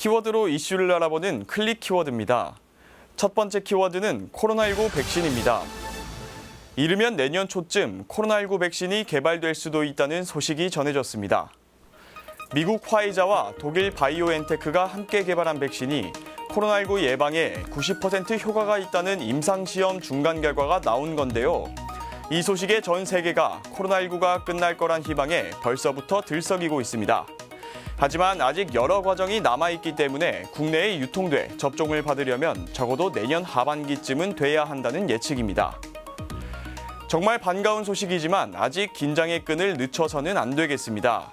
키워드로 이슈를 알아보는 클릭 키워드입니다. 첫 번째 키워드는 코로나19 백신입니다. 이르면 내년 초쯤 코로나19 백신이 개발될 수도 있다는 소식이 전해졌습니다. 미국 화이자와 독일 바이오엔테크가 함께 개발한 백신이 코로나19 예방에 90% 효과가 있다는 임상시험 중간 결과가 나온 건데요. 이 소식에 전 세계가 코로나19가 끝날 거란 희망에 벌써부터 들썩이고 있습니다. 하지만 아직 여러 과정이 남아있기 때문에 국내에 유통돼 접종을 받으려면 적어도 내년 하반기쯤은 돼야 한다는 예측입니다. 정말 반가운 소식이지만 아직 긴장의 끈을 늦춰서는 안 되겠습니다.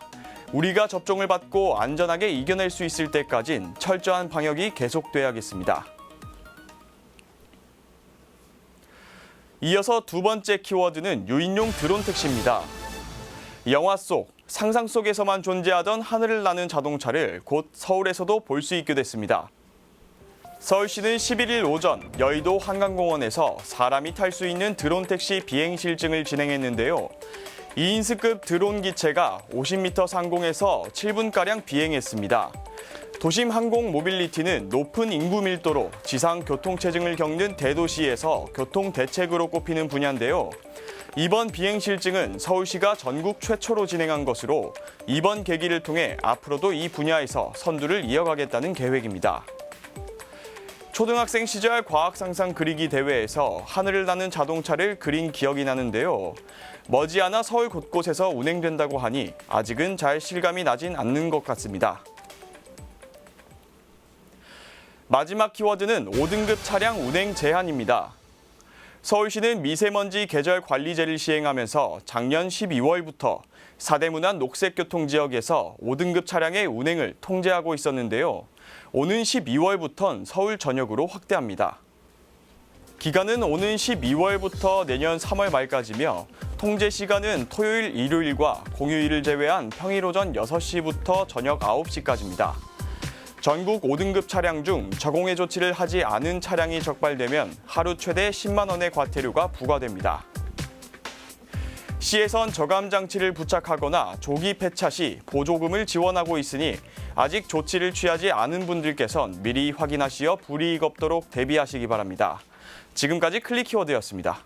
우리가 접종을 받고 안전하게 이겨낼 수 있을 때까진 철저한 방역이 계속돼야겠습니다. 이어서 두 번째 키워드는 유인용 드론 택시입니다. 영화 속 상상 속에서만 존재하던 하늘을 나는 자동차를 곧 서울에서도 볼 수 있게 됐습니다. 서울시는 11일 오전 여의도 한강공원에서 사람이 탈 수 있는 드론 택시 비행 실증을 진행했는데요. 2인승급 드론 기체가 50m 상공에서 7분가량 비행했습니다. 도심 항공 모빌리티는 높은 인구 밀도로 지상 교통 체증을 겪는 대도시에서 교통 대책으로 꼽히는 분야인데요. 이번 비행 실증은 서울시가 전국 최초로 진행한 것으로 이번 계기를 통해 앞으로도 이 분야에서 선두를 이어가겠다는 계획입니다. 초등학생 시절 과학 상상 그리기 대회에서 하늘을 나는 자동차를 그린 기억이 나는데요. 머지않아 서울 곳곳에서 운행된다고 하니 아직은 잘 실감이 나진 않는 것 같습니다. 마지막 키워드는 5등급 차량 운행 제한입니다. 서울시는 미세먼지 계절 관리제를 시행하면서 작년 12월부터 사대문안 녹색교통 지역에서 5등급 차량의 운행을 통제하고 있었는데요. 오는 12월부턴 서울 전역으로 확대합니다. 기간은 오는 12월부터 내년 3월 말까지며 통제 시간은 토요일, 일요일과 공휴일을 제외한 평일 오전 6시부터 저녁 9시까지입니다. 전국 5등급 차량 중 저공해 조치를 하지 않은 차량이 적발되면 하루 최대 10만 원의 과태료가 부과됩니다. 시에선 저감 장치를 부착하거나 조기 폐차 시 보조금을 지원하고 있으니 아직 조치를 취하지 않은 분들께선 미리 확인하시어 불이익 없도록 대비하시기 바랍니다. 지금까지 클릭 키워드였습니다.